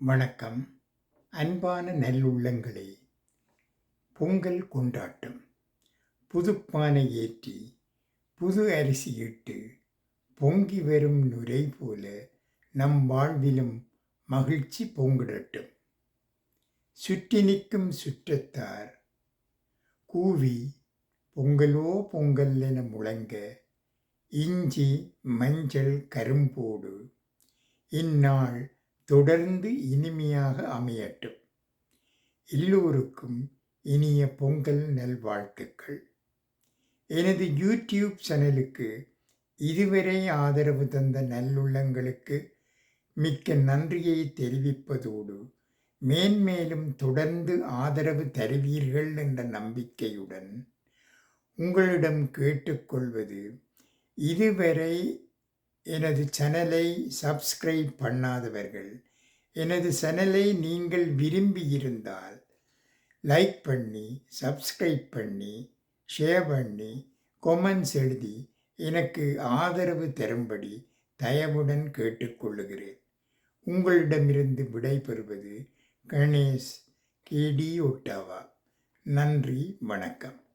வணக்கம். அன்பான நல்லுள்ளங்களே பொங்கல் கொண்டாட்டம். புதுப்பானை ஏற்றி புது அரிசி இட்டு பொங்கி வரும் நுரை போல நம் வாழ்விலும் மகிழ்ச்சி பொங்கிடட்டும். சுற்றி நிற்கும் சுற்றத்தார் கூவி பொங்கலோ பொங்கல் என முழங்க இஞ்சி மஞ்சள் கரும்போடு இந்நாள் தொடர்ந்து இனிமையாக அமையட்டும். எல்லோருக்கும் இனிய பொங்கல் நல்வாழ்த்துக்கள். எனது யூடியூப் சேனலுக்கு இதுவரை ஆதரவு தந்த நல்லுள்ளங்களுக்கு மிக்க நன்றியை தெரிவிப்பதோடு மேன்மேலும் தொடர்ந்து ஆதரவு தருவீர்கள் என்ற நம்பிக்கையுடன் உங்களிடம் கேட்டுக்கொள்வது இதுவரை எனது சேனலை சப்ஸ்கிரைப் பண்ணாதவர்கள் எனது சேனலை நீங்கள் விரும்பி இருந்தால் லைக் பண்ணி சப்ஸ்கிரைப் பண்ணி ஷேர் பண்ணி கொமெண்ட்ஸ் எழுதி எனக்கு ஆதரவு தரும்படி தயவுடன் கேட்டுக்கொள்ளுகிறேன். உங்களிடமிருந்து விடைபெறுவது கணேஷ் கேடி ஒட்டாவா. நன்றி வணக்கம்.